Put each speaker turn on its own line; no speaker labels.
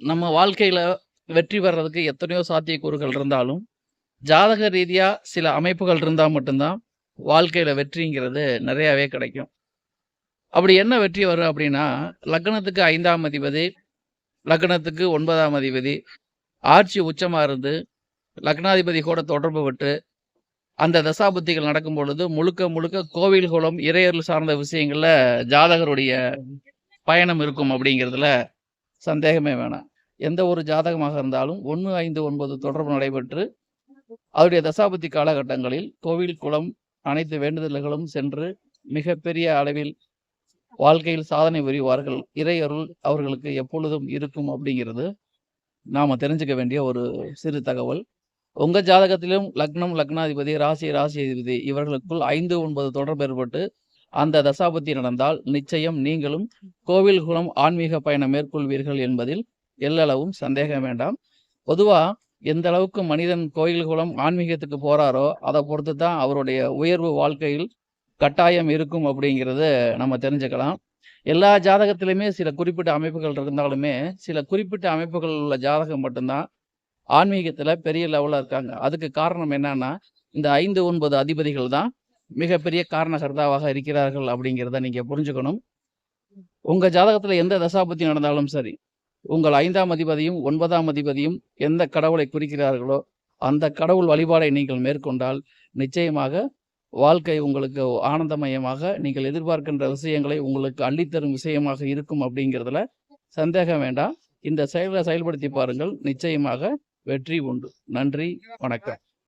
நம்ம வாழ்க்கையில் வெற்றி பெறதுக்கு எத்தனையோ சாத்தியக்கூறுகள் இருந்தாலும், ஜாதக ரீதியாக சில அமைப்புகள் இருந்தால் மட்டும்தான் வாழ்க்கையில் வெற்றிங்கிறது நிறையாவே கிடைக்கும். அப்படி என்ன வெற்றி வரும் அப்படின்னா, லக்னத்துக்கு ஐந்தாம் அதிபதி, லக்னத்துக்கு ஒன்பதாம் அதிபதி, ஆட்சி உச்சமாக இருந்து, லக்னாதிபதி கூட தொடர்பு விட்டு, அந்த தசாபுத்திகள் நடக்கும் பொழுது, முழுக்க முழுக்க கோவில், குளம் இறையர்கள் சார்ந்த விஷயங்களில் ஜாதகருடைய பயணம் இருக்கும் அப்படிங்கிறதுல சந்தேகமே வேணாம். எந்த ஒரு ஜாதகமாக இருந்தாலும் 1, 5, 9 தொடர்பு நடைபெற்று, அவருடைய தசாபதி காலகட்டங்களில் கோவில், குளம் அனைத்து வேண்டுதல்களும் சென்று, மிகப்பெரிய அளவில் வாழ்க்கையில் சாதனை புரிவார்கள். இறையருள் அவர்களுக்கு எப்பொழுதும் இருக்கும் அப்படிங்கிறது, நாம் தெரிஞ்சுக்க வேண்டிய ஒரு சிறு தகவல். உங்கள் ஜாதகத்திலும் லக்னம், லக்னாதிபதி, ராசி, ராசி அதிபதி இவர்களுக்குள் 5, 9 தொடர்பு ஏற்பட்டு, அந்த தசாபத்தி நடந்தால், நிச்சயம் நீங்களும் கோவில், குளம் ஆன்மீக பயணம் மேற்கொள்வீர்கள் என்பதில் எல்லளவும் சந்தேகம் வேண்டாம். பொதுவாக எந்த அளவுக்கு மனிதன் கோயில், குலம், ஆன்மீகத்துக்கு போகிறாரோ அதை பொறுத்து தான் அவருடைய உயர்வு வாழ்க்கையில் கட்டாயம் இருக்கும் அப்படிங்கிறத நம்ம தெரிஞ்சுக்கலாம். எல்லா ஜாதகத்திலுமே சில குறிப்பிட்ட அமைப்புகள் இருந்தாலுமே, சில குறிப்பிட்ட அமைப்புகள் உள்ள ஜாதகம் மட்டும்தான் ஆன்மீகத்தில் பெரிய லெவலில் இருக்காங்க. அதுக்கு காரணம் என்னன்னா, இந்த 5, 9 அதிபதிகள் தான் மிகப்பெரிய காரணகர்த்தாவாக இருக்கிறார்கள் அப்படிங்கிறத நீங்கள் புரிஞ்சுக்கணும். உங்கள் ஜாதகத்தில் எந்த தசாபத்தி நடந்தாலும் சரி, உங்கள் ஐந்தாம் அதிபதியும், ஒன்பதாம் அதிபதியும் எந்த கடவுளை குறிக்கிறார்களோ, அந்த கடவுள் வழிபாடை நீங்கள் மேற்கொண்டால், நிச்சயமாக வாழ்க்கை உங்களுக்கு ஆனந்தமயமாக, நீங்கள் எதிர்பார்க்கின்ற விஷயங்களை உங்களுக்கு அள்ளித்தரும் விஷயமாக இருக்கும் அப்படிங்கிறதுல சந்தேகம் வேண்டாம். இந்த செயலை செயல்படுத்தி பாருங்கள். நிச்சயமாக வெற்றி உண்டு. நன்றி, வணக்கம்.